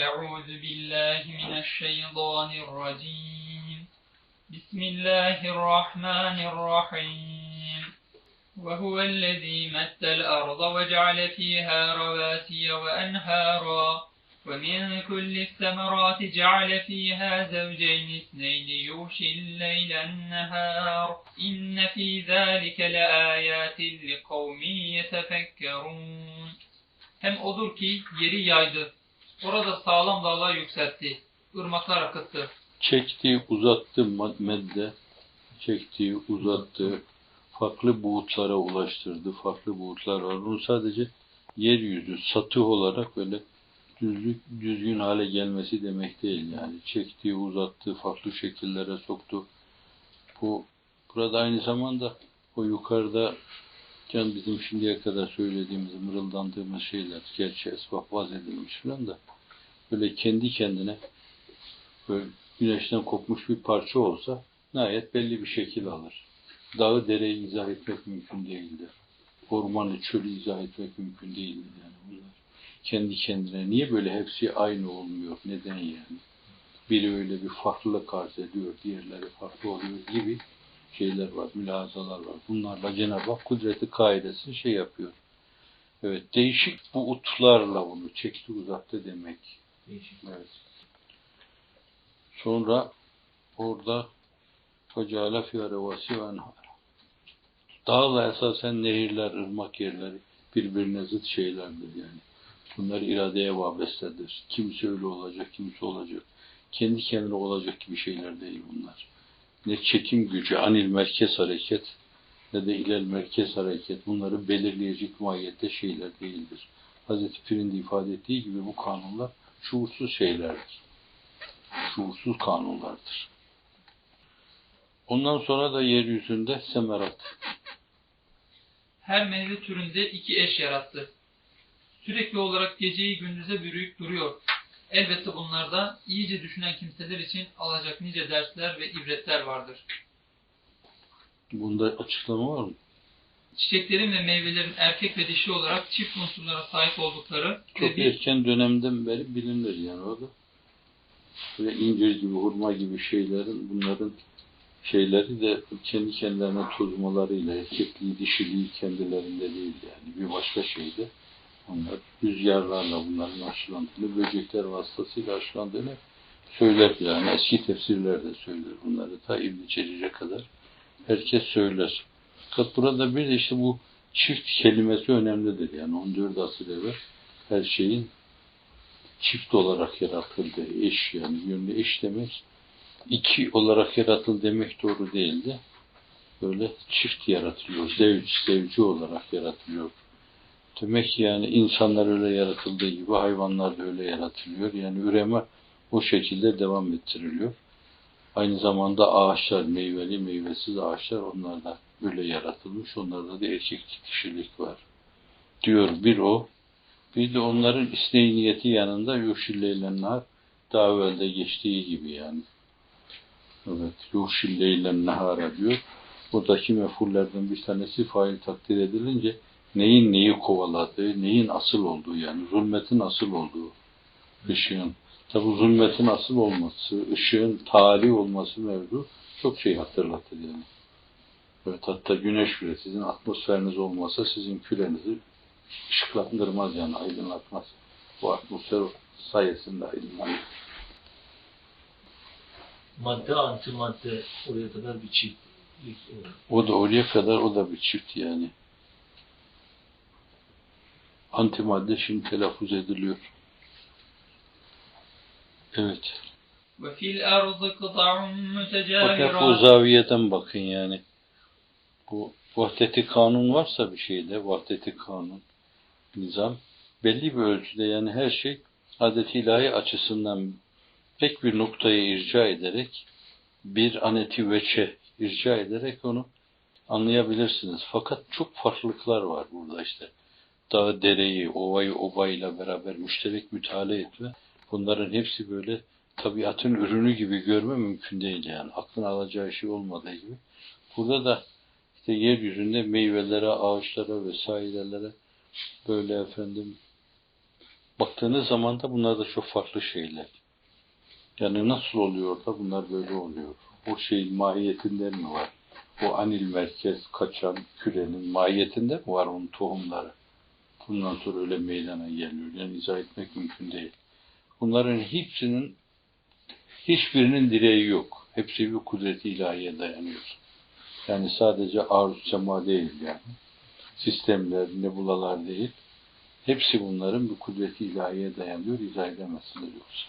أعوذ بالله من الشيطان الرجيم. بسم الله الرحمن الرحيم. وهو الذي مد الأرض وجعل فيها رواسي وأنهارا. ومن كل الثمرات جعل فيها زوجين اثنين يغشي الليل النهار. إن في ذلك لآيات لقوم يتفكرون. Hem odur ki yeri. Orada sağlam dağlar yükseltti. ırmaklar akıttı. Çekti, uzattı medde. Çekti, uzattı. Farklı buğutlara ulaştırdı. Farklı buğutlar var. Bunu sadece yeryüzü, satı olarak böyle düzlük, düzgün hale gelmesi demek değil yani. Çekti, uzattı, farklı şekillere soktu. Bu burada aynı zamanda o yukarıda can bizim şimdiye kadar söylediğimiz, mırıldandığımız şeyler, gerçi esbab vaz edilmiş falan da böyle kendi kendine böyle güneşten kopmuş bir parça olsa nihayet belli bir şekil alır. Dağı dereyi izah etmek mümkün değildir. Ormanı, çölü izah etmek mümkün değildir yani bunlar. Kendi kendine niye böyle hepsi aynı olmuyor? Neden yani? Biri öyle bir farklılık arz ediyor, diğerleri farklı oluyor gibi şeyler var, mülahazalar var. Bunlarla Cenab-ı Hak kudreti kaidesini şey yapıyor. Evet, değişik bu utlarla bunu çekti uzattı demek. Değişik. Evet. Sonra orada fiyare vasi ve enhar. Dağla esasen nehirler, ırmak yerleri birbirine zıt şeylerdir yani. Bunlar iradeye vabestedir. Kimse öyle olacak, kimse olacak. Kendi kendine olacak gibi şeyler değil bunlar. Ne çekim gücü, anil merkez hareket ne de ilel merkez hareket bunları belirleyecek mahiyette şeyler değildir. Hazreti Pir'in de ifade ettiği gibi bu kanunlar şuursuz şeylerdir. Şuursuz kanunlardır. Ondan sonra da yeryüzünde semerat. Her meyve türünde iki eş yarattı. Sürekli olarak geceyi gündüze bürüyüp duruyor. Elbette bunlarda iyice düşünen kimseler için alacak nice dersler ve ibretler vardır. Bunda açıklama var mı? Çiçeklerin ve meyvelerin erkek ve dişi olarak çift unsurlara sahip oldukları Çok bir erken dönemden beri bilinir yani o da. Böyle incir gibi, hurma gibi şeylerin, bunların şeyleri de kendi kendilerine tozmalarıyla, erkekliği, dişiliği kendilerinde değil yani. Bir başka şeyde onlar rüzgarlarla bunların aşılandığını, böcekler vasıtasıyla aşılandığını söyler yani. Eski tefsirler de söyler bunları. Ta İbn-i Cerir'e kadar herkes söyler. Fakat burada bir de işte bu çift kelimesi önemlidir. Yani 14 asır evvel her şeyin çift olarak yaratıldığı eş yani yönlü eş demek iki olarak yaratıldı demek doğru değildi. Böyle çift yaratılıyor. Zevç, zevci olarak yaratılıyor. Demek ki yani insanlar öyle yaratıldığı gibi hayvanlar da öyle yaratılıyor. Yani üreme o şekilde devam ettiriliyor. Aynı zamanda ağaçlar, meyveli, meyvesiz ağaçlar onlar da böyle yaratılmış. Onlarda da erkeklik, dişilik var. Diyor bir o. Bir de onların isteği niyeti yanında yuhşilleylenler daha evvelde geçtiği gibi yani. Evet, yuhşilleylen nehara diyor. Buradaki mefullerden bir tanesi fail takdir edilince neyin neyi kovaladığı, neyin asıl olduğu yani zulmetin asıl olduğu ışığın. Tabi zulmetin asıl olması, ışığın tali olması mevzu çok şey hatırlatır yani. Evet, hatta güneş bile sizin atmosferiniz olmasa sizin kürenizi ışıklandırmaz yani aydınlatmaz. Bu atmosfer sayesinde aydınlanır. Madde antimadde oraya kadar bir çiftlik olur. O da oraya kadar o da bir çift yani antimadde şimdi telaffuz ediliyor. Evet. Ve fil ardı kıta'un bu zaviyeden bakın yani. Bu vahdeti kanun varsa bir şeyde, vahdeti kanun, nizam, belli bir ölçüde yani her şey adet ilahi açısından pek bir noktayı irca ederek, bir aneti veçe irca ederek onu anlayabilirsiniz. Fakat çok farklılıklar var burada işte. Dağı, dereyi, ovayı, obayla beraber müşterek müteala etme. Bunların hepsi böyle tabiatın ürünü gibi görme mümkün değil yani. Aklın alacağı şey olmadığı gibi. Burada da işte yeryüzünde meyvelere, ağaçlara vesairelere böyle efendim Baktığınız zaman da bunlar da çok farklı şeyler. Yani nasıl oluyor da bunlar böyle oluyor? O şeyin mahiyetinde mi var? O anil merkez kaçan kürenin mahiyetinde mi var onun tohumları? Bundan sonra öyle meydana geliyor. Yani izah etmek mümkün değil. Bunların hepsinin hiçbirinin direği yok. Hepsi bir kudret ilahiye dayanıyor. Yani sadece aruz sema değil yani. Sistemler, nebulalar değil. Hepsi bunların bir kudreti ilahiye dayanıyor. İzah edemezsiniz yoksa.